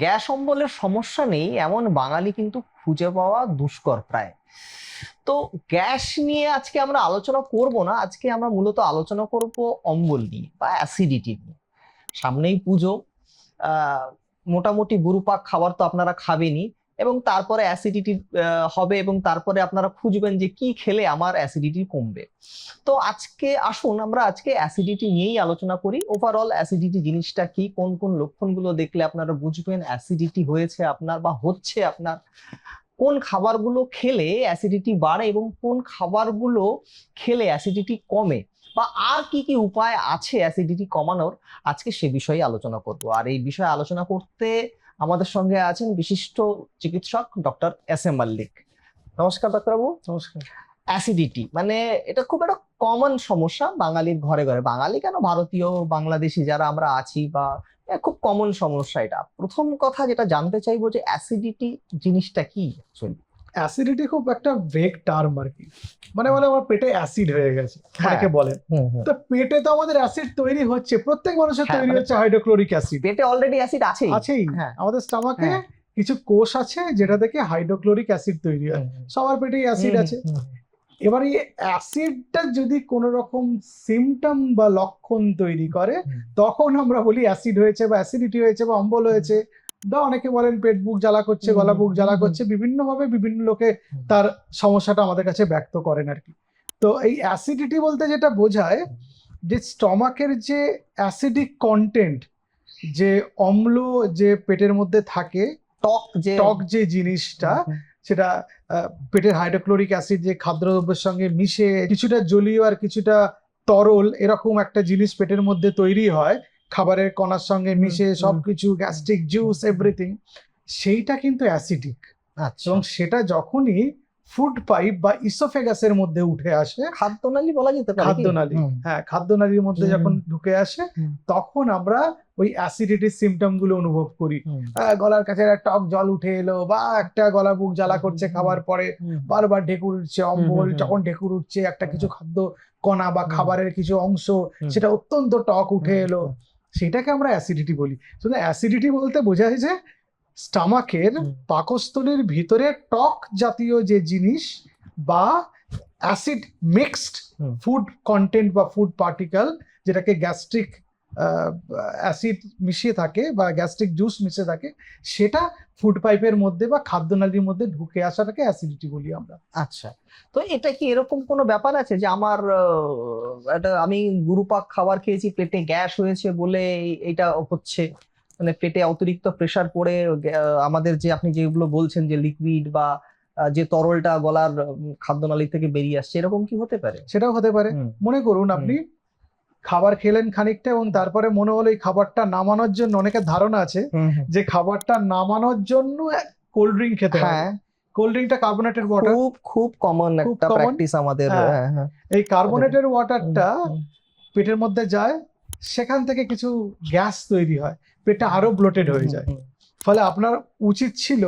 Gas অম্বলের সমস্যা নেই, এমন বাঙালি কিন্তু খুঁজে পাওয়া দুষ্কর প্রায়। তো গ্যাস নিয়ে আজকে আমরা আলোচনা করব না, আজকে আমরা মূলত আলোচনা করব অম্বল নিয়ে বা অ্যাসিডিটি নিয়ে। সামনেই পুজো মোটামুটি গুরুপাক খাবার তো আপনারা খাবেনই। এবং তারপরে অ্যাসিডিটি হবে এবং তারপরে আপনারা খুঁজবেন যে কি খেলে আমার অ্যাসিডিটি কমবে। তো আজকে আসুন, আমরা আজকে অ্যাসিডিটি নিয়েই আলোচনা করি। ওভারঅল অ্যাসিডিটি জিনিসটা কি, কোন কোন লক্ষণগুলো দেখলে আপনারা বুঝবেন অ্যাসিডিটি হয়েছে আপনার বা হচ্ছে আপনার। কোন খাবারগুলো খেলে অ্যাসিডিটি বাড়ে এবং কোন খাবারগুলো খেলে অ্যাসিডিটি কমে, বা আর কি কি উপায় আছে অ্যাসিডিটি কমানোর, আজকে সে বিষয়ে আলোচনা করব। আর এই বিষয়ে আলোচনা করতে আমাদের সঙ্গে আছেন বিশিষ্ট চিকিৎসক ডক্টর এস এম মাল্লিক। নমস্কার ডাক্তারবাবু। নমস্কার। অ্যাসিডিটি মানে এটা খুব একটা কমন সমস্যা বাঙালির ঘরে ঘরে। বাঙালি কেন ভারতীয় বাংলাদেশি যারা আমরা আছি বা খুব কমন সমস্যা এটা। প্রথম কথা যেটা জানতে চাইব যে অ্যাসিডিটি জিনিসটা কি অ্যাকচুয়ালি অ্যাসিডিটি খুব একটা ভেগ টার্ম আর কি। মানে বলে আমার পেটে অ্যাসিড হয়ে গেছে হ্যাঁ। অনেকে বলেন তো পেটে তো আমাদের অ্যাসিড তৈরি হচ্ছে প্রত্যেক মানুষের হ্যাঁ, তৈরি মানে- হচ্ছে হাইড্রোক্লোরিক অ্যাসিড পেটে অলরেডি অ্যাসিড আছেই। আছেই। হ্যাঁ। আমাদের স্টামাকে। কিছু কোষ আছে যেটা থেকে হাইড্রোক্লোরিক অ্যাসিড তৈরি হয়। সবার পেটেই অ্যাসিড আছে। এবার এই অ্যাসিডটা যদি কোনো রকম সিমটম বা লক্ষণ তৈরি করে তখন আমরা বলি অ্যাসিড হয়েছে বা অ্যাসিডিটি হয়েছে বা অম্বল হয়েছে। বা অনেকে বলেন পেট বুক জ্বালা করছে গলা বুক জ্বালা করছে বিভিন্ন ভাবে বিভিন্ন লোকে তার সমস্যাটা আমাদের কাছে ব্যক্ত করেন আর কি। তো এই অ্যাসিডিটি বলতে যেটা বোঝায় যে স্টমাকের যে অ্যাসিডিক কন্টেন্ট যে অম্ল যে পেটের মধ্যে থাকে টক যে টক যে জিনিসটা সেটা আহ, পেটের হাইড্রোক্লোরিক অ্যাসিড যে খাদ্যদ্রব্যের সঙ্গে মিশে কিছুটা জলীয় আর কিছুটা তরল এরকম একটা জিনিস পেটের মধ্যে তৈরি হয় খাবারের কণার সঙ্গে মিশে সবকিছু গ্যাস্ট্রিক জুস এভরিথিং সেইটা কিন্তু অ্যাসিডিক আচ্ছা। এবং সেটা যখনই ফুড পাইপ বা ইসোফেগাসের মধ্যে উঠে আসে খাদ্যনালী বলা যেতে পারে? খাদ্যনালী হ্যাঁ খাদ্যনালীর মধ্যে যখন ঢুকে আসে তখন আমরা ওই অ্যাসিডিটির সিমটমগুলো অনুভব করি। গলার কাছে একটা টক জল উঠে এলো বা একটা গলা বুক জ্বালা করছে খাবার পরে বারবার ঢেকুর উঠছে অম্বল। যখন ঢেকুর উঠছে একটা কিছু খাদ্য কণা বা খাবারের কিছু অংশ সেটা অত্যন্ত টক উঠে এলো। সেটাকে আমরা অ্যাসিডিটি বলি শুধু অ্যাসিডিটি বলতে বোঝায় যে স্টামাকের। পাকস্থলীর ভিতরে টক জাতীয় যে জিনিস বা অ্যাসিড মিক্সড ফুড কন্টেন্ট বা ফুড পার্টিকেল যেটাকে গ্যাস্ট্রিক অ্যাসিড মিশিয়ে থাকে বা গ্যাস্ট্রিক জুস মিশিয়ে থাকে সেটা ফুড পাইপের মধ্যে বা খাদ্যনালীর মধ্যে ঢুকে আসাটাকে অ্যাসিডিটি বলি আমরা। আচ্ছা তো এটা কি এরকম কোনো ব্যাপার আছে যে আমার একটা আমি গুরুপাক খাবার খেয়েছি পেটে গ্যাস হয়েছে বলে এইটা হচ্ছে? মানে পেটে অতিরিক্ত প্রেসার পড়ে আমাদের যে আপনি যেগুলো বলছেন যে লিকুইড বা যে তরলটা গলার খাদ্যনালী থেকে বেরিয়ে আসছে এরকম কি হতে পারে? সেটাও হতে পারে। মনে করুন আপনি খাবার খেলেন খানিকটা এবং তারপরে মনে হলো এই খাবারটা নামানোর জন্য অনেকের ধারণা আছে। যে খাবারটা নামানোর জন্য কোল্ড ড্রিঙ্ক খেতে হয়। হ্যাঁ কোল্ড ড্রিঙ্কটা কার্বোনেটেড ওয়াটার খুব খুব কমন একটা প্র্যাকটিস আমাদের হ্যাঁ। হ্যাঁ, হ্যাঁ। এই কার্বোনেটেড ওয়াটারটা পেটের মধ্যে যায় সেখান থেকে কিছু গ্যাস তৈরি হয় পেটটা আরও ব্লোটেড হয়ে যায়। ফলে আপনার উচিত ছিল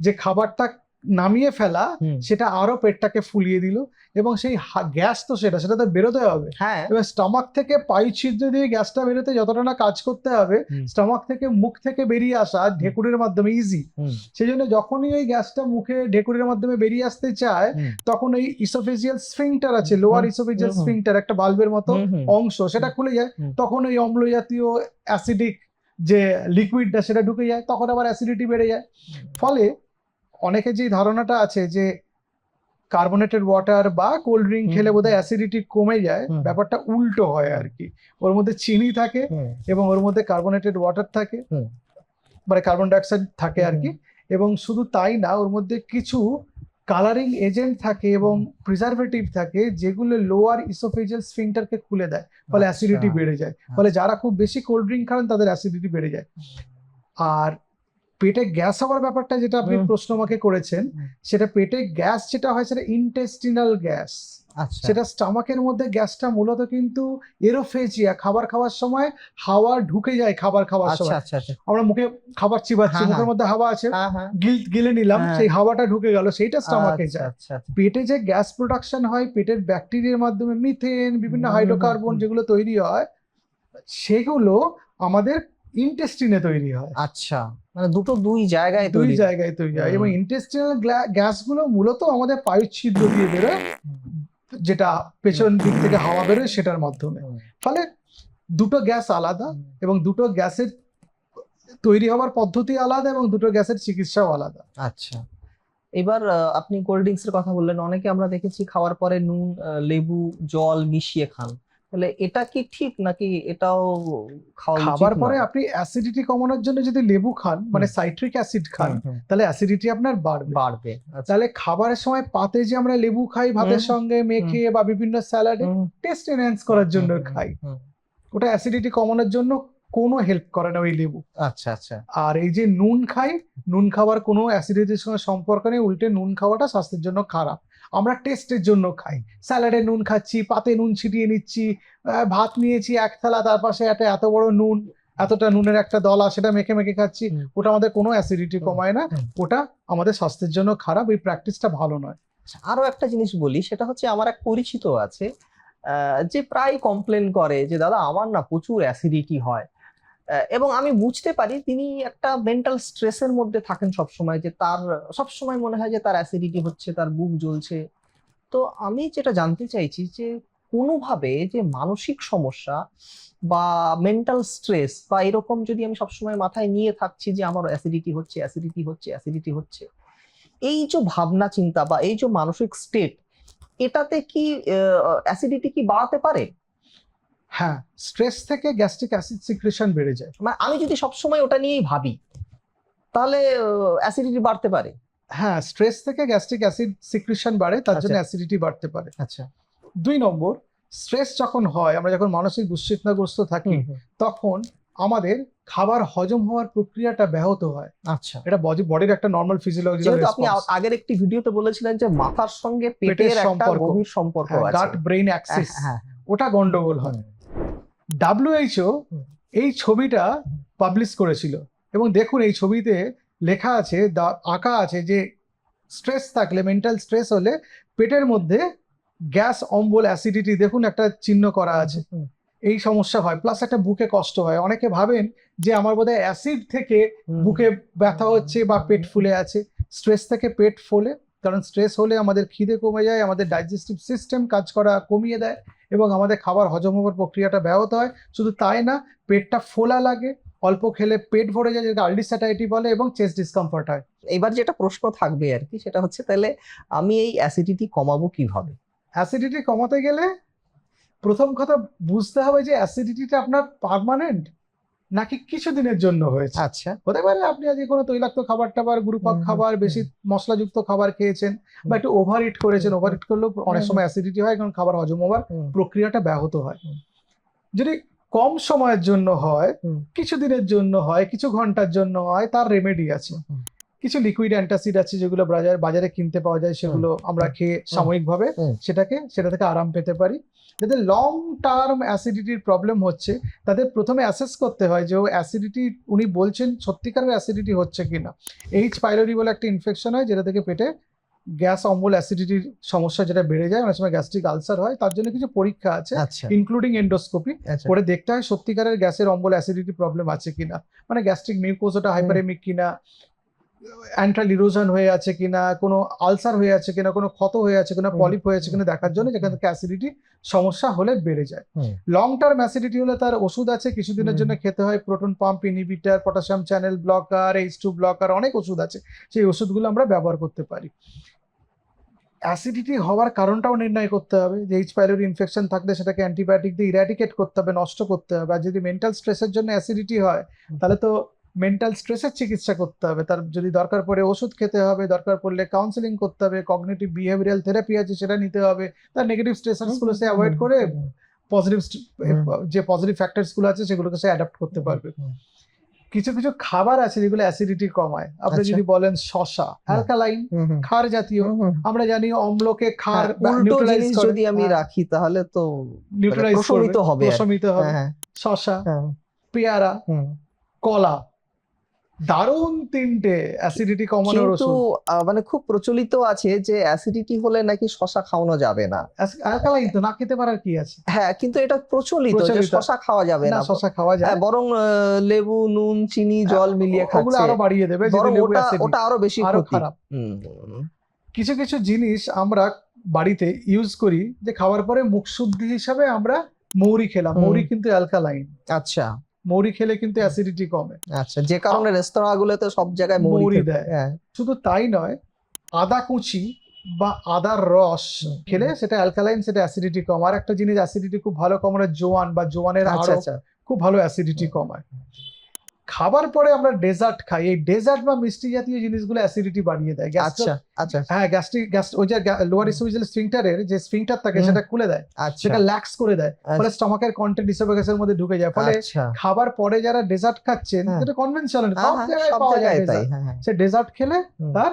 যে খাবারটা নামিয়ে ফেলা সেটা আরও পেটটাকে ফুলিয়ে দিল এবং সেই গ্যাস তো সেটা সেটা তো বেরোতে হবে। হ্যাঁ। এবার স্টমাক থেকে পাই ছিদ্র দিয়ে গ্যাসটা বেরোতে যতটা না কাজ করতে হবে স্টমাক থেকে মুখ থেকে বেরিয়ে আসা ঢেকুরের মাধ্যমে ইজি সেই জন্য যখনই ওই গ্যাসটা মুখে ঢেকুরের মাধ্যমে বেরিয়ে আসতে চায় তখন ওই ইসোফেজিয়াল স্ফিংটার আছে লোয়ার ইসোফেজিয়াল। স্ফিংটার একটা বাল্বের মতো। অংশ সেটা খুলে যায় তখন ওই অম্ল জাতীয় অ্যাসিডিক যে লিকুইডটা সেটা ঢুকে যায় তখন আবার অ্যাসিডিটি বেড়ে যায়। ফলে অনেকে যে ধারণাটা আছে যে কার্বোনেটেড ওয়াটার বা কোল্ড ড্রিঙ্ক খেলে। বোধহয় অ্যাসিডিটি কমে যায় ব্যাপারটা উল্টো হয় আর কি ওর মধ্যে চিনি থাকে এবং ওর মধ্যে কার্বোনেটেড ওয়াটার থাকে। মানে কার্বন ডাইঅক্সাইড থাকে আর কি এবং শুধু তাই না ওর মধ্যে কিছু কালারিং এজেন্ট থাকে এবং প্রিজারভেটিভ থাকে যেগুলো লোয়ার ইসোফেজিয়াল স্ফিংটারকে খুলে দেয়। ফলে অ্যাসিডিটি আচ্ছা। বেড়ে যায়। ফলে যারা খুব বেশি কোল্ড ড্রিঙ্ক খান তাদের অ্যাসিডিটি বেড়ে যায়। আর পেটে গ্যাস হওয়ার ব্যাপারটা যেটা আপনি প্রশ্ন আমাকে করেছেন সেটা পেটে গ্যাস যেটা হয় সেটা ইন্টেস্টিনাল গ্যাস। আচ্ছা। সেটা স্টামাকের মধ্যে গ্যাসটা মূলত কিন্তু এরোফেজিয়া খাবার খাওয়ার সময় হাওয়া ঢুকে যায় খাবার খাওয়ার আচ্ছা সময়। আচ্ছা আমরা মুখে খাবার চিবাচ্ছি হ্যাঁ, মুখের হ্যাঁ। মধ্যে হাওয়া আছে হ্যাঁ গিল গিলে নিলাম। সেই হাওয়াটা ঢুকে গেল সেইটা স্টামাকে যায়। পেটে যে গ্যাস প্রোডাকশন হয় পেটের ব্যাকটেরিয়ার মাধ্যমে মিথেন বিভিন্ন হাইড্রোকার্বন যেগুলো তৈরি হয় সেগুলো আমাদের ইন্টেস্টিনে তৈরি হয়। আচ্ছা। মানে দুটো দুই জায়গায় দুই জায়গায় তৈরি। হয়। এবং ইন্টেস্টিনাল গ্যাসগুলো মূলত আমাদের পায়ু ছিদ্র দিয়ে বেরোয় যেটা পেছন দিক থেকে হাওয়া বেরোয় সেটার মাধ্যমে। ফলে দুটো গ্যাস আলাদা এবং দুটো গ্যাসের তৈরি হওয়ার পদ্ধতি আলাদা এবং দুটো গ্যাসের চিকিৎসাও আলাদা। আচ্ছা। এবার আপনি কোল্ড ড্রিঙ্কস এর কথা বললেন অনেকে আমরা দেখেছি খাওয়ার পরে নুন লেবু জল মিশিয়ে খান। তাহলে এটা কি ঠিক নাকি এটাও খাওয়া খাবার পরে আপনি অ্যাসিডিটি কমানোর জন্য যদি লেবু খান মানে সাইট্রিক অ্যাসিড খান তাহলে অ্যাসিডিটি আপনার বাড়বে। বাড়বে আচ্ছা। তাহলে খাবারের সময় পাতে যে আমরা লেবু খাই ভাতের সঙ্গে মেখে বা বিভিন্ন স্যালাডে টেস্ট এনহ্যান্স করার জন্য খাই। ওটা অ্যাসিডিটি কমানোর জন্য কোনো হেল্প করে না ওই লেবু। আচ্ছা আচ্ছা। আর এই যে নুন খাই নুন খাবার কোনো অ্যাসিডিটির সঙ্গে সম্পর্ক নেই উল্টে নুন খাওয়াটা স্বাস্থ্যের জন্য খারাপ। আমরা টেস্টের জন্য খাই। স্যালাডে নুন খাচ্ছি পাতে নুন ছিটিয়ে নিচ্ছি ভাত নিয়েছি এক থালা তার পাশে একটা এত বড় নুন এতটা নুনের একটা দলা সেটা মেখে মেখে খাচ্ছি ওটা আমাদের কোনো অ্যাসিডিটি কমায় না ওটা আমাদের স্বাস্থ্যের জন্য খারাপ এই প্র্যাকটিসটা ভালো নয়। আচ্ছা, আরও একটা জিনিস বলি সেটা হচ্ছে আমার এক পরিচিত আছে যে প্রায় কমপ্লেন করে যে দাদা আমার না প্রচুর অ্যাসিডিটি হয়। এবং আমি বুঝতে পারি তিনি একটা মেন্টাল স্ট্রেসের মধ্যে থাকেন সব সময় যে তার সব সময় মনে হয় যে তার অ্যাসিডিটি হচ্ছে, তার বুক জ্বলছে। তো আমি যেটা জানতে চাইছি যে কোনোভাবে যে মানসিক সমস্যা বা মেন্টাল স্ট্রেস বা এরকম যদি আমি সবসময় মাথায় নিয়ে থাকছি যে আমার অ্যাসিডিটি হচ্ছে অ্যাসিডিটি হচ্ছে অ্যাসিডিটি হচ্ছে, এই যে ভাবনা চিন্তা বা এই যে মানসিক স্টেট এটাতে কি অ্যাসিডিটি কি বাড়াতে পারে? হ্যাঁ স্ট্রেস থেকে গ্যাস্ট্রিক অ্যাসিড সিক্রেশন বেড়ে যায়। মানে আমি যদি সবসময় ওটা নিয়েই ভাবি তাহলে অ্যাসিডিটি বাড়তে পারে। হ্যাঁ স্ট্রেস থেকে গ্যাস্ট্রিক অ্যাসিড সিক্রেশন বাড়ে তার জন্য আচ্ছা। অ্যাসিডিটি বাড়তে পারে। আচ্ছা। দুই নম্বর স্ট্রেস যখন হয় আমরা যখন মানসিক দুশ্চিন্তাগ্রস্ত থাকি তখন আমাদের খাবার হজম হওয়ার প্রক্রিয়াটা ব্যাহত হয়। আচ্ছা। এটা বডির একটা নর্মাল ফিজিওলজিক্যাল আপনি আগের একটি ভিডিওতে বলেছিলেন যে মাথার সঙ্গে পেটের একটা। গভীর সম্পর্ক আছে। গাট ব্রেন হ্যাঁ, অ্যাক্সিস হ্যাঁ। ওটা গন্ডগোল হয়। ডাব্লিউএইচও। এই ছবিটা পাবলিশ করেছিল। এবং দেখুন এই ছবিতে লেখা আছে আঁকা আছে যে স্ট্রেস থাকলে মেন্টাল স্ট্রেস হলে পেটের মধ্যে গ্যাস অম্বল অ্যাসিডিটি দেখুন একটা চিহ্ন করা আছে। এই সমস্যা হয় প্লাস একটা বুকে কষ্ট হয়। অনেকে ভাবেন যে আমার বোধহয় অ্যাসিড থেকে বুকে ব্যথা হচ্ছে বা পেট ফুলে আছে। স্ট্রেস থেকে পেট ফোলে কারণ স্ট্রেস হলে আমাদের খিদে কমে যায় আমাদের ডাইজেস্টিভ সিস্টেম কাজ করা কমিয়ে দেয়। এবং আমাদের খাবার হজম হওয়ার প্রক্রিয়াটা ব্যাহত হয়। শুধু তাই না পেটটা ফোলা লাগে অল্প খেলে পেট ভরে যায় যেটা আল্ডিস্যাটাইটি বলে এবং চেস্ট ডিসকমফর্ট হয়। এবার যেটা প্রশ্ন থাকবে আর কি সেটা হচ্ছে তাহলে আমি এই অ্যাসিডিটি কমাবো কীভাবে? অ্যাসিডিটি কমাতে গেলে প্রথম কথা বুঝতে হবে যে অ্যাসিডিটিটা আপনার পার্মানেন্ট নাকি কিছুদিনের জন্য হয়েছে? আচ্ছা। হতে পারে আপনি আজকে কোনো তৈলাক্ত খাবার টাবার গুরুপাক খাবার বেশি মশলাযুক্ত খাবার খেয়েছেন বা একটু ওভার ইট করেছেন ওভার ইট করলেও অনেক সময় অ্যাসিডিটি হয় কারণ খাবার হজম হওয়ার প্রক্রিয়াটা ব্যাহত হয়। যদি কম সময়ের জন্য হয়। কিছুদিনের জন্য হয় কিছু ঘণ্টার জন্য হয় তার রেমেডি আছে। কিছু লিকুইড অ্যান্টাসিড আছে যেগুলো বাজারে বাজারে কিনতে পাওয়া যায় সেগুলো আমরা খেয়ে সাময়িকভাবে সেটাকে সেটা থেকে আরাম পেতে পারি। যাদের লং টার্ম অ্যাসিডিটির প্রবলেম হচ্ছে তাদের প্রথমে অ্যাসেস করতে হয় যে ও অ্যাসিডিটি উনি বলছেন সত্যিকারের অ্যাসিডিটি হচ্ছে কিনা। এইচ পাইলোরি বলে একটা ইনফেকশন হয় যেটা থেকে পেটে গ্যাস অম্বল অ্যাসিডিটির সমস্যা যেটা বেড়ে যায় অনেক সময় গ্যাস্ট্রিক আলসার হয় তার জন্য কিছু পরীক্ষা আছে আচ্ছা। ইনক্লুডিং এন্ডোস্কোপি আচ্ছা। করে দেখতে হয় সত্যিকারের গ্যাসের অম্বল অ্যাসিডিটি প্রবলেম আছে কিনা। মানে গ্যাস্ট্রিক মিউকোজোটা হাইপারেমিক কিনা অ্যান্ট্রাল ইরোশন হয়ে আছে কিনা কোনো আলসার হয়ে আছে কিনা কোনো ক্ষত হয়ে আছে কিনা। পলিপ হয়ে আছে কিনা দেখার জন্য যেখান থেকে অ্যাসিডিটি সমস্যা হলে বেড়ে যায়। লং টার্ম অ্যাসিডিটি হলে তার ওষুধ আছে কিছুদিনের জন্য খেতে হয় proton pump inhibitor potassium channel blocker H two blocker অনেক ওষুধ আছে। সেই ওষুধগুলো আমরা ব্যবহার করতে পারি। অ্যাসিডিটি হওয়ার কারণটাও নির্ণয় করতে হবে। যে এইচ পাইলোরি ইনফেকশন থাকলে সেটাকে অ্যান্টিবায়োটিক দিয়ে ইরাডিকেট করতে হবে নষ্ট করতে হবে। আর যদি মেন্টাল স্ট্রেসের জন্য অ্যাসিডিটি হয় তাহলে তো মেন্টাল স্ট্রেসের চিকিৎসা করতে হবে। তার যদি দরকার পড়ে ওষুধ খেতে হবে দরকার পড়লে কাউন্সিলিং করতে হবে কগনিটিভ বিহেভিয়ারাল থেরাপি আছে সেটা নিতে হবে। তার নেগেটিভ স্ট্রেসার্সগুলো সে অ্যাভয়েড করে পজিটিভ যে পজিটিভ ফ্যাক্টরসগুলো আছে সেগুলোকে সে অ্যাডাপ্ট করতে পারবে। কিছু কিছু খাবার আছে যেগুলো অ্যাসিডিটি কমায়। আপনি আচ্ছা। যদি বলেন শশা অ্যালকালাইন। ক্ষার জাতীয়। আমরা জানি অম্লকে ক্ষার হ্যাঁ, জিনিস যদি আমি রাখি তাহলে তো নিউট্রালাইজ প্রশমিত হবে প্রশমিত হবে। হ্যাঁ শশা হ্যাঁ। পেয়ারা কলা দারুণ তিনটে অ্যাসিডিটি কমানোর কিন্তু ওষুধ। মানে খুব প্রচলিত আছে যে অ্যাসিডিটি হলে নাকি শশা খাওয়ানো যাবে না। অ্যালকালাইন তো না খেতে পারার কি আছে? হ্যাঁ কিন্তু এটা প্রচলিত যে শশা খাওয়া যাবে না শশা খাওয়া যায়। হ্যাঁ, বরং লেবু নুন চিনি জল মিলিয়ে ওগুলো খাচ্ছে। আরও বাড়িয়ে দেবে ওটা ওটা আরও বেশি আরও খারাপ। কিছু কিছু জিনিস আমরা বাড়িতে ইউজ করি যে খাওয়ার পরে মুখ শুদ্ধি হিসাবে আমরা মৌরি খেলাম। মৌরি কিন্তু অ্যালকালাইন আচ্ছা। মৌরি খেলে কিন্তু অ্যাসিডিটি কমে। আচ্ছা যে কারণে রেস্তোরাঁগুলোতে সব জায়গায় মৌরি দেয়। হ্যাঁ। শুধু তাই নয় আদা কুচি বা আদার রস খেলে সেটা অ্যালকালাইন সেটা অ্যাসিডিটি কম আর একটা জিনিস অ্যাসিডিটি খুব ভালো কমানো জোয়ান বা জোয়ানের আচ্ছা আচ্ছা। খুব ভালো অ্যাসিডিটি কমায়। খাবার পরে আমরা ডেজার্ট খাই। এই ডেজার্ট বা মিষ্টি জাতীয় জিনিসগুলো অ্যাসিডিটি বাড়িয়ে দেয়। আচ্ছা আচ্ছা। হ্যাঁ গ্যাস্ট্রিক গ্যাস ওই যে লোয়ার ইসোফেজিয়াল স্ফিংটারের যে স্ফিংটার থাকে সেটা খুলে দেয়। আচ্ছা। সেটা ল্যাক্স করে দেয়। ফলে স্টমাকের কন্টেন্ট ইসোফেগাসের মধ্যে ঢুকে যায়। ফলে আচ্ছা। খাবার পরে যারা ডেজার্ট খাচ্ছেন সেটা যেটা কনভেনশনাল হ্যাঁ, সব হ্যাঁ, জায়গায় পাওয়া যায়। হ্যাঁ হ্যাঁ। সে ডেজার্ট খেলে তার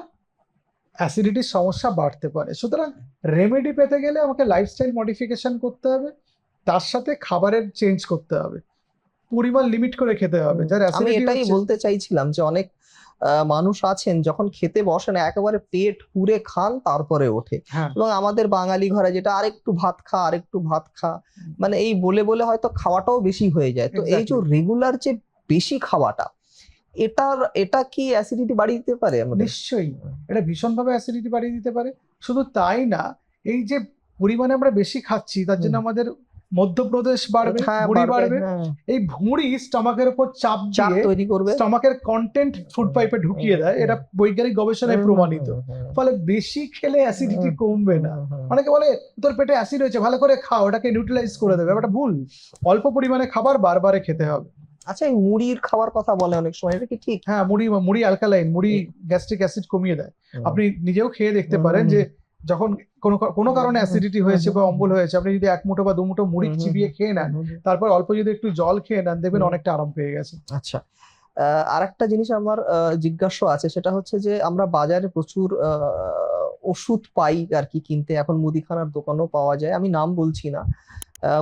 অ্যাসিডিটির সমস্যা বাড়তে পারে। সুতরাং রেমেডি পেতে গেলে আমাকে লাইফস্টাইল মডিফিকেশন করতে হবে। তার সাথে খাবারের চেঞ্জ করতে হবে। পরিমাণ লিমিট করে খেতে হবে যার আমি এটাই বলতে চাইছিলাম যে অনেক মানুষ আছেন যখন খেতে বসেন একেবারে পেট পুরে খান তারপরে ওঠে। হ্যাঁ। এবং আমাদের বাঙালি ঘরে যেটা আরেকটু ভাত খা আরেকটু ভাত খা মানে এই বলে বলে হয়তো খাওয়াটাও বেশি হয়ে যায়। তো এই যে রেগুলার যে বেশি খাওয়াটা এটার এটা কি অ্যাসিডিটি বাড়িয়ে দিতে পারে আমাদের? নিশ্চয়ই এটা ভীষণভাবে অ্যাসিডিটি বাড়িয়ে দিতে পারে। শুধু তাই না এই যে পরিমাণে আমরা বেশি খাচ্ছি তার জন্য আমাদের মধ্যপ্রদেশ বাড়বে ভুঁড়ি বাড়বে? হ্যাঁ। এই ভুঁড়ি স্টমাকের উপর চাপ তৈরি করবে। স্টমাকের কন্টেন্ট ফুড পাইপে ঢুকিয়ে দেয়। এটা বৈজ্ঞানিক গবেষণায় প্রমাণিত। ফলে বেশি খেলে অ্যাসিডিটি কমবে না। অনেকে বলে তোর পেটে অ্যাসিড হয়েছে ভালো করে খাও ওটাকে নিউট্রালাইজ করে দেবে। এটা ভুল। অল্প পরিমাণে খাবার বারবারে খেতে হবে। আচ্ছা এই মুড়ির খাবার কথা বলে অনেক সময় এটা কি ঠিক? হ্যাঁ মুড়ি মুড়ি অ্যালকালাইন মুড়ি গ্যাস্ট্রিক অ্যাসিড কমিয়ে দেয়। আপনি নিজেও খেয়ে দেখতে পারেন যে যখন কোনো কোনো কারণে অ্যাসিডিটি হয়েছে বা অম্বল হয়েছে আপনি যদি এক মুঠো বা দু মুঠো মুড়ি চিবিয়ে খেয়ে নেন তারপর অল্প যদি একটু জল খেয়ে নেন দেখবেন অনেকটা আরাম পেয়ে গেছে। আচ্ছা। আর একটা জিনিস আমার জিজ্ঞাসা আছে সেটা হচ্ছে যে আমরা বাজারে প্রচুর ওষুধ পাই আর কি কিনতে। এখন মুদিখানার দোকানও পাওয়া যায়। আমি নাম বলছি না।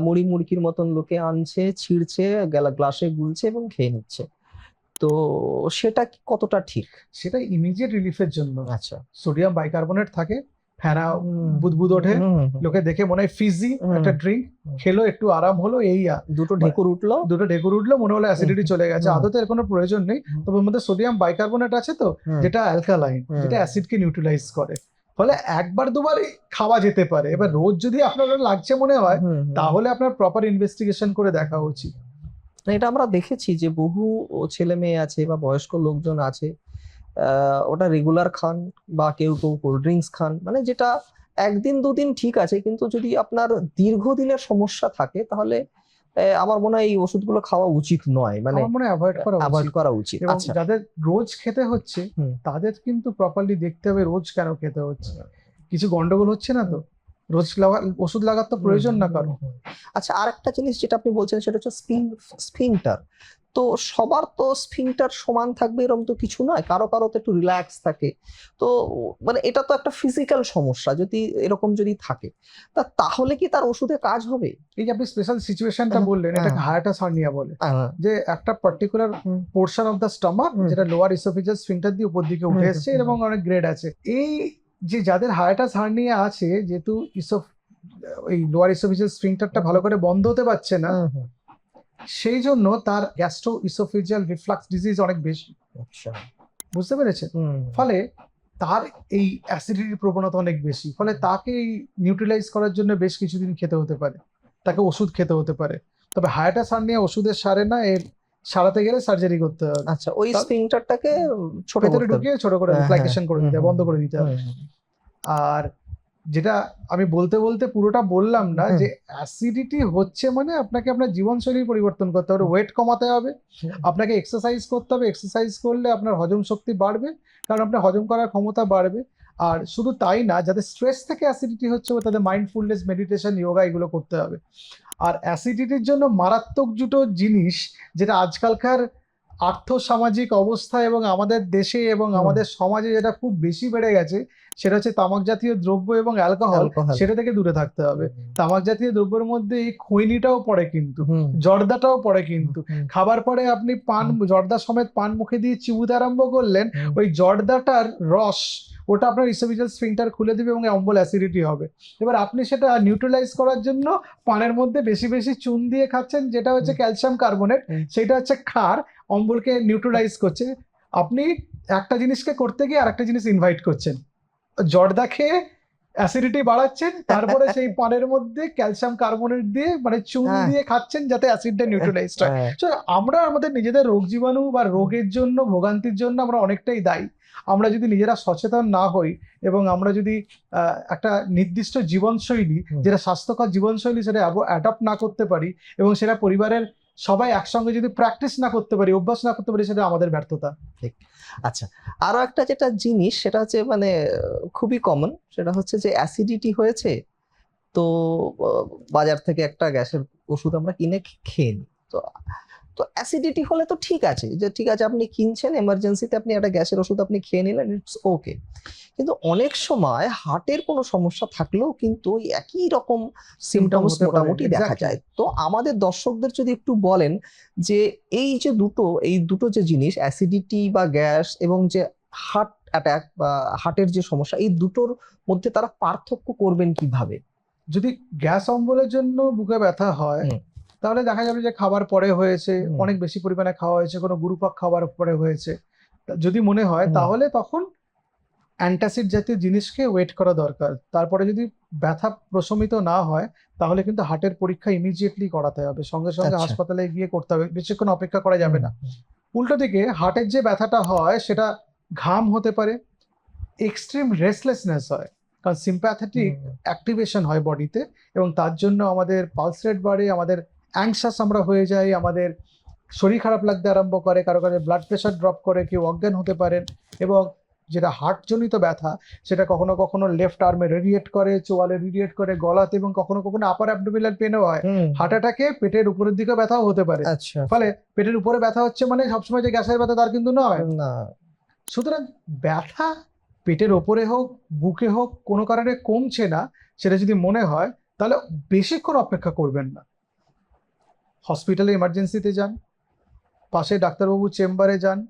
মুড়ি মুড়কির মতন লোকে আনছে ছিঁড়ছে গেলা গ্লাসে গুলছে এবং খেয়ে নিচ্ছে। তো সেটা কতটা ঠিক? সেটা ইমিডিয়েট রিলিফের জন্য। আচ্ছা। সোডিয়াম বাইকার্বনেট থাকে। ফেনা হুম, বুদবুদ ওঠে। লোকে দেখে মনে হয় ফিজি একটা ড্রিঙ্ক খেলো একটু আরাম হলো এই দুটো ঢেকুর উঠল? দুটো ঢেকুর উঠল মনে হলো অ্যাসিডিটি চলে গেছে। আদতে এর কোনো প্রয়োজন নেই। তবে মধ্যে সোডিয়াম বাইকার্বনেট আছে তো যেটা অ্যালকালাইন। যেটা অ্যাসিডকে নিউট্রালাইজ করে। ফলে একবার দুবার খাওয়া যেতে পারে। এবার রোজ যদি আপনার লাগছে মনে হয়। তাহলে আপনার প্রপার ইনভেস্টিগেশন করে দেখা উচিত। এটা আমরা দেখেছি যে বহু ছেলে মেয়ে আছে বা বয়স্ক লোকজন আছে ওটা রেগুলার খান বা কেউ কেউ কোল্ড ড্রিঙ্কস খান। মানে যেটা একদিন দুদিন ঠিক আছে কিন্তু যদি আপনার দীর্ঘদিনের সমস্যা থাকে তাহলে আমার মনে হয় এই ওষুধগুলো খাওয়া উচিত নয়। মানে আমার মনে অ্যাভয়েড করা অ্যাভয়েড উচিত। করা উচিত। আচ্ছা। যাদের রোজ খেতে হচ্ছে। তাদের কিন্তু প্রপারলি দেখতে হবে রোজ কেন খেতে হচ্ছে। কিছু গন্ডগোল হচ্ছে না তো? রোজ লাগা ওষুধ লাগার তো প্রয়োজন না কারও। হুম, হুম, হুম। আচ্ছা আরেকটা জিনিস যেটা আপনি বলছেন সেটা হচ্ছে স্ফিংটার তো সবার তো স্ফিংটার সমান থাকবে এরকম তো কিছু নয়। কারও কারও তো একটু রিল্যাক্স থাকে। তো মানে এটা তো একটা ফিজিক্যাল সমস্যা যদি এরকম যদি থাকে। তা তাহলে কি তার ওষুধে কাজ হবে? এই যে আপনি স্পেশাল সিচুয়েশনটা হ্যাঁ, বললেন এটা হ্যাঁ। হায়াটাস হার্নিয়া বলে। আহ, যে একটা particular. Portion of the stomach যেটা লোয়ার ইসোফিজাস স্ফিংটার দিয়ে উপর দিকে উঠে এসছে এবং অনেক গ্রেড আছে। এই যে যাদের হায়াটাস হার্নিয়া আছে যেহেতু ইসোফ এই লোয়ার ইসোফিজাস স্ফিংটারটা ভালো করে বন্ধ হতে পারছে না সেই জন্য তার গ্যাস্ট্রো ইসোফিজিয়াল রিফ্লাক্স ডিজিজ অনেক বেশি। আচ্ছা। বুঝতে পেরেছেন? ফলে তার এই অ্যাসিডিটির প্রবণতা অনেক বেশি। ফলে তাকে নিউট্রিলাইজ করার জন্য বেশ কিছুদিন খেতে হতে পারে। তাকে ওষুধ খেতে হতে পারে। তবে হায়াটা সার নিয়ে ওষুধের সারে না এর সারাতে গেলে সার্জারি করতে হবে। আচ্ছা ওই স্ফিংটারটাকে ছোট ভেতরে ঢুকিয়ে ছোট করে হ্যাঁ, করে দিতে হবে বন্ধ করে দিতে হবে। হুম, হুম, আর যেটা আমি বলতে বলতে পুরোটা বললাম না যে অ্যাসিডিটি হচ্ছে মানে আপনাকে আপনার জীবনশৈলী পরিবর্তন করতে হবে ওয়েট কমাতে হবে। আপনাকে এক্সারসাইজ করতে হবে এক্সারসাইজ করলে আপনার হজম শক্তি বাড়বে কারণ আপনার হজম করার ক্ষমতা বাড়বে। আর শুধু তাই না যাদের স্ট্রেস থেকে অ্যাসিডিটি হচ্ছে তাদের মাইন্ডফুলনেস মেডিটেশন যোগা এগুলো করতে হবে। আর অ্যাসিডিটির জন্য মারাত্মক দুটো জিনিস যেটা আজকালকার আর্থসামাজিক অবস্থা এবং আমাদের দেশে এবং আমাদের সমাজে যেটা খুব বেশি বেড়ে গেছে সেটা হচ্ছে তামাক জাতীয় দ্রব্য এবং অ্যালকোহল সেটা থেকে দূরে থাকতে হবে। তামাক জাতীয় দ্রব্যের মধ্যে এই খৈনিটাও পড়ে কিন্তু জর্দাটাও পড়ে কিন্তু। খাবার পরে আপনি পান জর্দা সমেত পান মুখে দিয়ে চিবুতে আরম্ভ করলেন ওই জর্দাটার রস ওটা আপনার ইসোফিজিয়াল স্ফিংটার খুলে দিবে এবং অম্বল অ্যাসিডিটি হবে। এবার আপনি সেটা নিউট্রালাইজ করার জন্য পানের মধ্যে বেশি বেশি চুন দিয়ে খাচ্ছেন যেটা হচ্ছে ক্যালসিয়াম কার্বনেট সেটা হচ্ছে ক্ষার অম্বলকে নিউট্রালাইজ করছে। আপনি একটা জিনিসকে করতে গিয়ে আরেকটা জিনিস ইনভাইট করছেন। জর্দা খেয়ে অ্যাসিডিটি বাড়াচ্ছেন তারপরে সেই পানের মধ্যে ক্যালসিয়াম কার্বনেট দিয়ে মানে চুন হ্যাঁ। দিয়ে খাচ্ছেন যাতে অ্যাসিডটা নিউট্রালাইজ হয়। হ্যাঁ, আমরা আমাদের নিজেদের রোগ জীবাণু বা রোগের জন্য ভোগান্তির জন্য আমরা অনেকটাই দায়ী। আমরা যদি নিজেরা সচেতন না হই এবং আমরা যদি একটা নির্দিষ্ট জীবনশৈলী যেটা স্বাস্থ্যকর জীবনশৈলী সেটা অ্যাডাপ্ট না করতে পারি এবং সেটা পরিবারের সবাই একসঙ্গে যদি প্র্যাকটিস না করতে পারি, অভ্যাস না করতে পারি, সেটা আমাদের ব্যর্থতা। ঠিক। আচ্ছা আরও একটা যেটা জিনিস, সেটা হচ্ছে মানে খুবই কমন সেটা হচ্ছে যে অ্যাসিডিটি হয়েছে, তো বাজার থেকে একটা গ্যাসের ওষুধ আমরা কিনে খেয়ে নিই। তো তো অ্যাসিডিটি হলে তো ঠিক আছে যে ঠিক আছে আপনি কিনছেন এমার্জেন্সিতে আপনি একটা গ্যাসের ওষুধ আপনি খেয়ে নিলেন ইটস ওকে কিন্তু অনেক সময় হার্টের কোনো সমস্যা থাকলেও কিন্তু ওই একই রকম সিমটমস মোটামুটি দেখা যায়। তো আমাদের দর্শকদের যদি একটু বলেন যে এই যে দুটো এই দুটো যে জিনিস অ্যাসিডিটি বা গ্যাস এবং যে হার্ট অ্যাটাক বা হার্টের যে সমস্যা এই দুটোর মধ্যে তারা পার্থক্য করবেন কীভাবে? যদি গ্যাস অম্বলের জন্য বুকে ব্যথা হয়। তাহলে দেখা যাবে যে খাবার পরে হয়েছে অনেক বেশি পরিমাণে খাওয়া হয়েছে কোনো গুরুপাক খাবার পরে হয়েছে। যদি মনে হয় তাহলে তখন অ্যান্টাসিড জাতীয় জিনিসকে ওয়েট করা দরকার। তারপরে যদি ব্যথা প্রশমিত না হয় তাহলে কিন্তু হার্টের পরীক্ষা ইমিডিয়েটলি করাতে হবে। সঙ্গে সঙ্গে আচ্ছা। হাসপাতালে গিয়ে করতে হবে। বেশিক্ষণ অপেক্ষা করা যাবে না। উল্টো দিকে হার্টের যে ব্যথাটা হয় সেটা ঘাম হতে পারে এক্সট্রিম রেসলেসনেস হয়। কারণ সিম্প্যাথেটিক অ্যাক্টিভেশন হয় বডিতে এবং তার জন্য আমাদের পালস রেট বাড়ে আমাদের অ্যাংশাস আমরা হয়ে যাই আমাদের শরীর খারাপ লাগতে আরম্ভ করে কারও কারও ব্লাড প্রেশার ড্রপ করে কেউ অজ্ঞান হতে পারেন এবং যেটা হার্টজনিত ব্যথা সেটা কখনো কখনো লেফট আর্মে রেডিয়েট করে চোয়ালে রেডিয়েট করে গলাতে এবং কখনো কখনো আপার অ্যাবডোমিনাল পেনও হয়। হার্ট অ্যাটাকে পেটের উপরের দিকে ব্যথাও হতে পারে। আচ্ছা। ফলে পেটের উপরে ব্যথা হচ্ছে মানে সবসময় যে গ্যাসের ব্যথা তার কিন্তু নয়। না। সুতরাং ব্যথা পেটের ওপরে হোক বুকে হোক কোনো কারণে কমছে না সেটা যদি মনে হয় তাহলে বেশিক্ষণ অপেক্ষা করবেন না। হসপিটালে এমার্জেন্সিতে যান পাশে ডাক্তারবাবু চেম্বারে যান।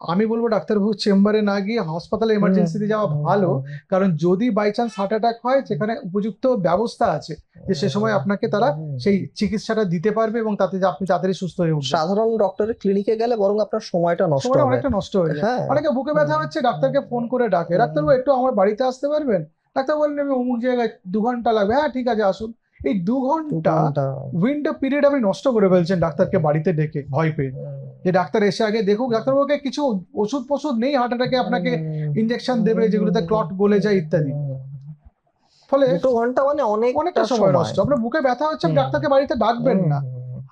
আমি বলব ডাক্তারবাবু চেম্বারে না গিয়ে হাসপাতালে এমার্জেন্সিতে যাওয়া ভালো কারণ যদি বাই চান্স হার্ট অ্যাটাক হয় সেখানে উপযুক্ত ব্যবস্থা আছে যে সে সময় আপনাকে তারা সেই চিকিৎসাটা দিতে পারবে এবং তাতে আপনি তাড়াতাড়ি সুস্থ হয়ে উঠবেন। সাধারণ ডক্টরের ক্লিনিকে গেলে বরং আপনার সময়টা নষ্ট হবে। অনেকটা নষ্ট হয়ে যায়। হ্যাঁ। অনেকে বুকে ব্যথা হচ্ছে ডাক্তারকে ফোন করে ডাকে। ডাক্তারবাবু একটু আমার বাড়িতে আসতে পারবেন? ডাক্তার বললেন আমি অমুক জায়গায় দু ঘণ্টা লাগবে। হ্যাঁ ঠিক আছে আসুন। এই দু ঘণ্টা ঘণ্টা। উইন্ডো পিরিয়ড আপনি নষ্ট করে ফেলছেন ডাক্তারকে বাড়িতে ডেকে ভয় পেয়ে। যে ডাক্তার এসে আগে দেখুক ডাক্তারবাবুকে কিছু ওষুধ পশুধ নেই হার্ট অ্যাটাকে আপনাকে ইঞ্জেকশন দেবে যেগুলোতে ক্লট গলে যায় ইত্যাদি। ফলে দু ঘণ্টা মানে অনেক অনেকটা সময় নষ্ট। আপনার বুকে ব্যথা হচ্ছে ডাক্তারকে বাড়িতে ডাকবেন না।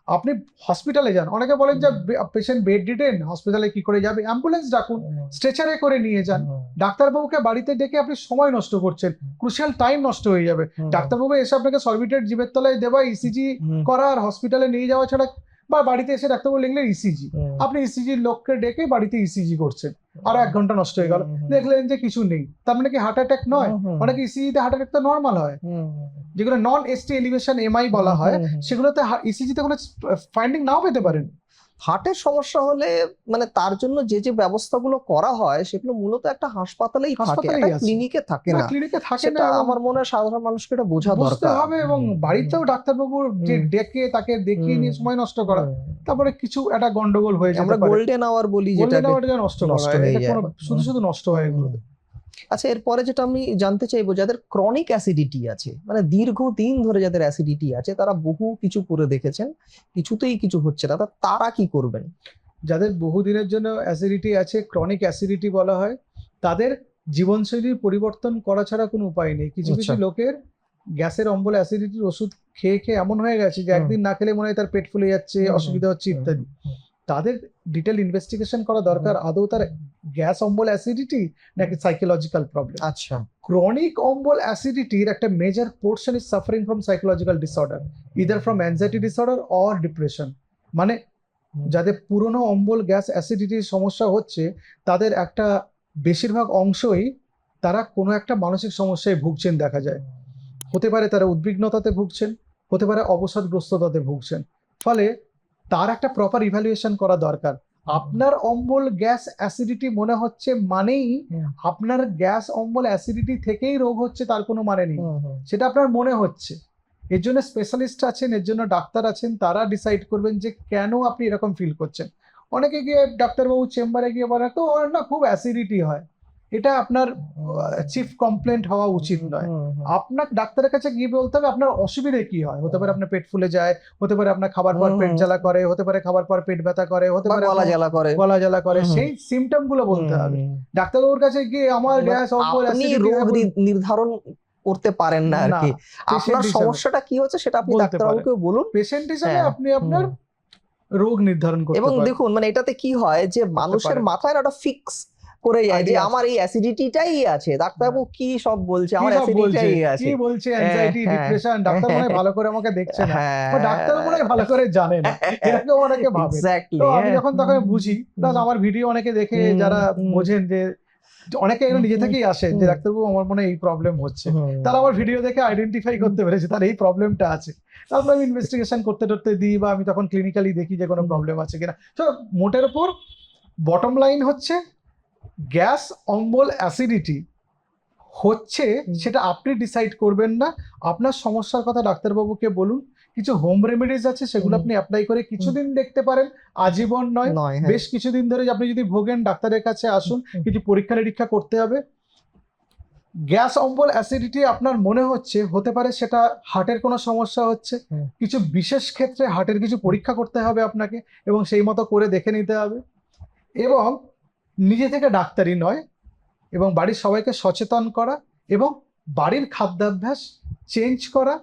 আপনি হসপিটালে যান। অনেকে বলেন যে পেশেন্ট বেড রিটেন হসপিটালে কি করে যাবে? অ্যাম্বুলেন্স ডাকুন স্ট্রেচারে করে নিয়ে যান। ডাক্তারবাবুকে বাড়িতে ডেকে আপনি সময় নষ্ট করছেন। ক্রুশিয়াল টাইম নষ্ট হয়ে যাবে। ডাক্তারবাবু এসে আপনাকে সর্বিটেড জীবের তলায় দেওয়া ইসিজি করা আর হসপিটালে নিয়ে যাওয়া ছাড়া বা বাড়িতে এসে ডাক্তারবাবু লিখলেন ইসিজি আপনি ইসিজির লোককে ডেকে বাড়িতে ইসিজি করছেন। আর এক ঘণ্টা নষ্ট হয়ে গেল। দেখলেন যে কিছু নেই। তার মানে কি হার্ট অ্যাটাক নয়? মানে অনেকে ইসিজিতে হার্ট অ্যাটাক তো নর্মাল হয়। যেগুলো নন এসটি এলিভেশন এমআই বলা হয় সেগুলোতে ইসিজিতে কোনো ফাইন্ডিং নাও পেতে পারেন। হার্টের সমস্যা হলে মানে তার জন্য যে যে ব্যবস্থাগুলো করা হয় সেগুলো মূলত একটা হাসপাতালেই থাকে। ক্লিনিকে থাকে না ক্লিনিকে থাকে না আমার মনে হয় সাধারণ মানুষকে এটা বোঝা দরকার। হবে এবং বাড়িতেও ডাক্তারবাবুর যে ডেকে তাকে দেখিয়ে নিয়ে সময় নষ্ট করা। তারপরে কিছু একটা গন্ডগোল হয়ে যায় আমরা গোল্ডেন আওয়ার বলি যেটা নষ্ট নষ্ট হয়ে। যায়। শুধু শুধু নষ্ট হয় এগুলো আচ্ছা এরপরে যেটা আমি জানতে চাইব যাদের ক্রনিক অ্যাসিডিটি আছে মানে দীর্ঘদিন ধরে যাদের অ্যাসিডিটি আছে তারা বহু কিছু করে দেখেছেন কিছুতেই কিছু হচ্ছে না তারা কি করবেন? যাদের বহুদিনের জন্য অ্যাসিডিটি আছে ক্রনিক অ্যাসিডিটি বলা হয় তাদের জীবনশৈলীর পরিবর্তন করা ছাড়া কোনো উপায় নেই। কিছু কিছু আচ্ছা। লোকের গ্যাসের অম্বল অ্যাসিডিটির ওষুধ খেয়ে খেয়ে এমন হয়ে গেছে যে একদিন না খেলে মনে হয় তার পেট ফুলে যাচ্ছে অসুবিধা হচ্ছে ইত্যাদি। তাদের ডিটেল ইনভেস্টিগেশন করা দরকার। আদৌ তার গ্যাস অম্বল অ্যাসিডিটি নাকি সাইকোলজিক্যাল প্রবলেম আচ্ছা। ক্রনিক অম্বল অ্যাসিডিটির একটা major portion is suffering from psychological disorder either from anxiety disorder or depression মানে যাদের পুরনো অম্বল গ্যাস অ্যাসিডিটির সমস্যা হচ্ছে তাদের একটা বেশিরভাগ অংশই তারা কোনো একটা মানসিক সমস্যায় ভুগছেন দেখা যায়। হতে পারে তারা উদ্বিগ্নতাতে ভুগছেন হতে পারে অবসাদগ্রস্ততাতে ভুগছেন। ফলে তার একটা প্রপার ইভ্যালুয়েশন করা দরকার। আপনার অম্বল গ্যাস অ্যাসিডিটি মনে হচ্ছে মানেই আপনার গ্যাস অম্বল অ্যাসিডিটি থেকেই রোগ হচ্ছে তার কোনো মানে নেই। সেটা আপনার মনে হচ্ছে। এর জন্য স্পেশালিস্ট আছেন এর জন্য ডাক্তার আছেন তারা ডিসাইড করবেন যে কেন আপনি এরকম ফিল করছেন। অনেকে গিয়ে ডাক্তারবাবু চেম্বারে গিয়ে বলে তো ওর না খুব অ্যাসিডিটি হয়। এটা আপনার চিফ কমপ্লেন্ট হওয়া উচিত নয়। আপনার ডাক্তারের কাছে গিয়ে বলতে হবে আপনার অসুবিধা কি হয়? হতে পারে আপনার পেট ফুলে যায় হতে পারে আপনার খাবার পর পেট জ্বালা করে হতে পারে খাবার পর পেট ব্যথা করে হতে পারে গলা জ্বালা করে। গলা জ্বালা করে। সেই সিমটমগুলো বলতে হবে। ডাক্তারবাবুর কাছে গিয়ে আমার গ্যাস অম্বল আপনি রোগ নির্ধারণ করতে পারেন না আর কি। আপনার সমস্যাটা কি হচ্ছে সেটা আপনি ডাক্তারবাবুকে বলুন। পেশেন্ট হিসেবে হ্যাঁ, আপনি আপনার রোগ নির্ধারণ করতে এবং দেখুন মানে এটাতে কি হয় যে মানুষের মাথায় একটা ফিক্স করে যায়। যে আমার এই অ্যাসিডিটিটাই আছে। ডাক্তারবাবু কি সব বলছে? আমার অ্যাসিডিটিটাই আছে কি বলছে? অ্যাংজাইটি হ্যাঁ, ডিপ্রেশন ডাক্তার মনে ভালো করে আমাকে দেখছে না। ডাক্তার মনে হয় ভালো করে জানে না। এরকম অনেকে ভাবে। তো আমি যখন তখন বুঝি প্লাস আমার ভিডিও অনেকে দেখে যারা। বোঝেন যে অনেকে এগুলো নিজে থেকেই আসে যে। ডাক্তারবাবু আমার মনে হয় এই প্রবলেম হচ্ছে। তারা আমার ভিডিও দেখে আইডেন্টিফাই করতে পেরেছে তার এই প্রবলেমটা আছে। তারপর আমি ইনভেস্টিগেশন করতে করতে দিই বা আমি তখন ক্লিনিক্যালি দেখি যে কোনো প্রবলেম আছে কিনা। তো মোটের উপর বটম লাইন হচ্ছে গ্যাস অম্বল অ্যাসিডিটি হচ্ছে সেটা আপনি ডিসাইড করবেন না। আপনার সমস্যার কথা ডাক্তারবাবুকে বলুন। কিছু হোম রেমেডিজ আছে সেগুলো আপনি অ্যাপ্লাই করে কিছুদিন দেখতে পারেন। আজীবন নয়। হ্যাঁ। বেশ কিছুদিন ধরে আপনি যদি ভোগেন ডাক্তারের কাছে আসুন কিছু পরীক্ষা নিরীক্ষা করতে হবে। গ্যাস অম্বল অ্যাসিডিটি আপনার মনে হচ্ছে হতে পারে সেটা হার্টের কোনো সমস্যা হচ্ছে। কিছু বিশেষ ক্ষেত্রে হার্টের কিছু পরীক্ষা করতে হবে আপনাকে এবং সেই মতো করে দেখে নিতে হবে। এবং নিজে থেকে ডাক্তারি নয়, এবং বাড়ির সবাইকে সচেতন করা এবং বাড়ির খাদ্যাভ্যাস চেঞ্জ করা।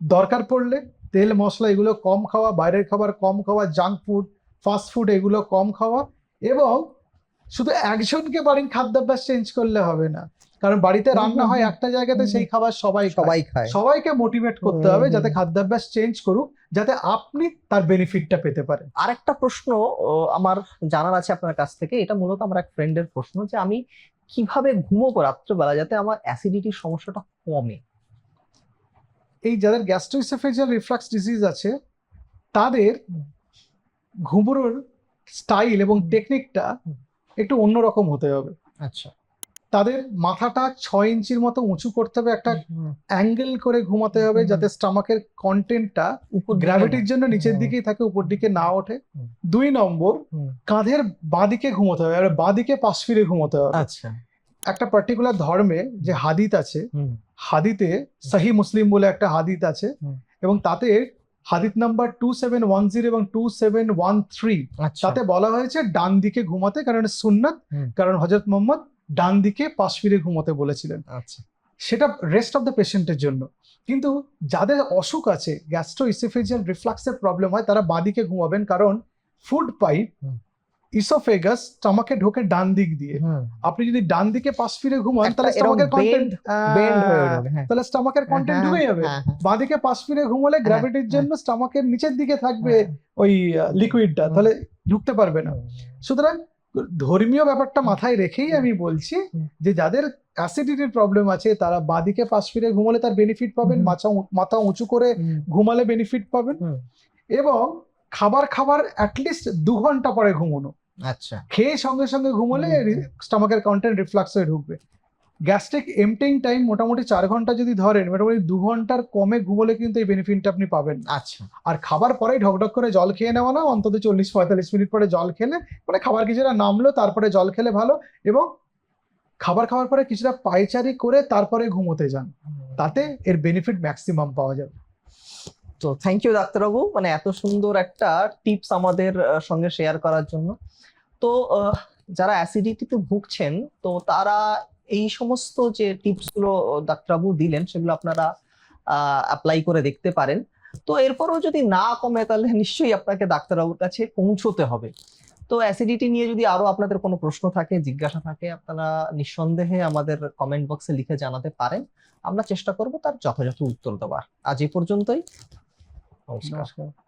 দরকার পড়লে তেল, মশলা এগুলো কম খাওয়া, বাইরের খাবার কম খাওয়া জাঙ্ক ফুড ফাস্ট ফুড এগুলো কম খাওয়া, এবং শুধু একজনকে বাড়ির খাদ্যাভ্যাস চেঞ্জ করলে হবে না। কারণ বাড়িতে রান্না হয় একটা জায়গাতে সেই খাবার সবাই সবাই খায়। সবাইকে মোটিভেট করতে হবে যাতে খাদ্যাভ্যাস চেঞ্জ করুক যাতে আপনি তার বেনিফিটটা পেতে পারেন। আরেকটা প্রশ্ন আমার জানার আছে আপনার কাছ থেকে। এটা মূলত আমার এক ফ্রেন্ডের প্রশ্ন যে আমি কীভাবে ঘুমোবো রাত্রেবেলা যাতে আমার অ্যাসিডিটির সমস্যাটা কমে? এই যাদের গ্যাস্ট্রোইসোফেজিয়াল রিফ্লাক্স ডিজিজ আছে তাদের হুম। ঘুমোনোর স্টাইল এবং টেকনিকটা একটু অন্যরকম হতে হবে। আচ্ছা। তাদের মাথাটা ছয় ইঞ্চির মতো উঁচু করতে হবে একটা অ্যাঙ্গেল করে ঘুমাতে হবে যাতে স্টামাকের কন্টেন্টটা গ্র্যাভিটির জন্য নিচের দিকেই থাকে উপর দিকে না ওঠে। দুই নম্বর। কাঁধের বাঁদিকে ঘুমোতে হবে আর বাঁদিকে পাশ ফিরে ঘুমোতে হবে। আচ্ছা। একটা পার্টিকুলার ধর্মে যে হাদিত আছে হাদিতে সাহি মুসলিম বলে একটা হাদিত আছে এবং তাতে হাদিত number two seven one zero এবং টু সেভেন ওয়ান থ্রি তাতে বলা হয়েছে ডান দিকে ঘুমাতে কারণ সুন্নাত কারণ হজরত মোহাম্মদ ডান দিকে পাশ ফিরে ঘুমাতে বলেছিলেন। আচ্ছা। সেটা রেস্ট অফ দ্য পেশেন্টের জন্য। কিন্তু যাদের অসুখ আছে গ্যাস্ট্রো ইসোফেজিয়াল রিফ্লাক্সের প্রবলেম হয় তারা বাঁদিকে ঘুমাবেন কারণ ফুড পাইপ ইসোফেগাস স্টমাকে ঢোকে ডান দিক দিয়ে আপনি যদি ডান দিকে পাশ ফিরে ঘুমান তাহলে স্টমাকের কন্টেন্ট হয়ে যাবে, হ্যাঁ। তাহলে স্টমাকের কন্টেন্ট হ্যাঁ, ঢুকে যাবে। হ্যাঁ, হ্যাঁ। বাঁদিকে পাশ ফিরে ঘুমালে গ্র্যাভিটির হ্যাঁ। জন্য স্টমাকের নিচের দিকে থাকবে হ্যাঁ। ওই লিকুইডটা তাহলে ঢুকতে পারবে না। সুতরাং ধর্মীয় ব্যাপারটা মাথায় রেখেই আমি বলছি যে যাদের অ্যাসিডিটির প্রবলেম আছে তারা বাঁদিকে পাশ ফিরে ঘুমালে তার বেনিফিট পাবেন। মাথা মাথা উঁচু করে ঘুমালে বেনিফিট পাবেন এবং খাবার খাবার অ্যাটলিস্ট দু ঘণ্টা পরে ঘুমানো। আচ্ছা। খেয়ে সঙ্গে সঙ্গে ঘুমালে স্টমাকের কন্টেন্ট রিফ্লাক্স হয়ে ঢুকবে। গ্যাস্ট্রিক এমটিং টাইম মোটামুটি চার ঘণ্টা যদি ধরেন মোটামুটি দু ঘণ্টার কমে ঘুমোলে কিন্তু এই বেনিফিটটা আপনি পাবেন। আচ্ছা। আর খাবার পরেই ঢকঢক করে জল খেয়ে নেওয়া না অন্তত চল্লিশ পঁয়তাল্লিশ মিনিট পরে জল খেলে মানে খাবার কিছুটা নামলো তারপরে জল খেলে ভালো এবং খাবার খাওয়ার পরে কিছুটা পায়চারি করে তারপরে ঘুমোতে যান। তাতে এর বেনিফিট ম্যাক্সিমাম পাওয়া যাবে। তো থ্যাংক ইউ ডাক্তারবাবু মানে এত সুন্দর একটা টিপস আমাদের সঙ্গে শেয়ার করার জন্য। তো যারা অ্যাসিডিটিতে ভুগছেন তো তারা এই সমস্ত যে টিপসগুলো ডাক্তারবাবু দিলেন, সেগুলো আপনারা অ্যাপ্লাই করে দেখতে পারেন। তো এরপরও যদি না কমে, তাহলে নিশ্চয়ই আপনাকে ডাক্তারবাবুর কাছে পৌঁছতে হবে। তো অ্যাসিডিটি নিয়ে যদি আরও আপনাদের কোনো প্রশ্ন থাকে, জিজ্ঞাসা থাকে, আপনারা নিঃসন্দেহে আমাদের কমেন্ট বক্সে লিখে জানাতে পারেন। আমরা চেষ্টা করব তার যথাযথ উত্তর দেওয়ার। আজ এই পর্যন্তই। নমস্কার।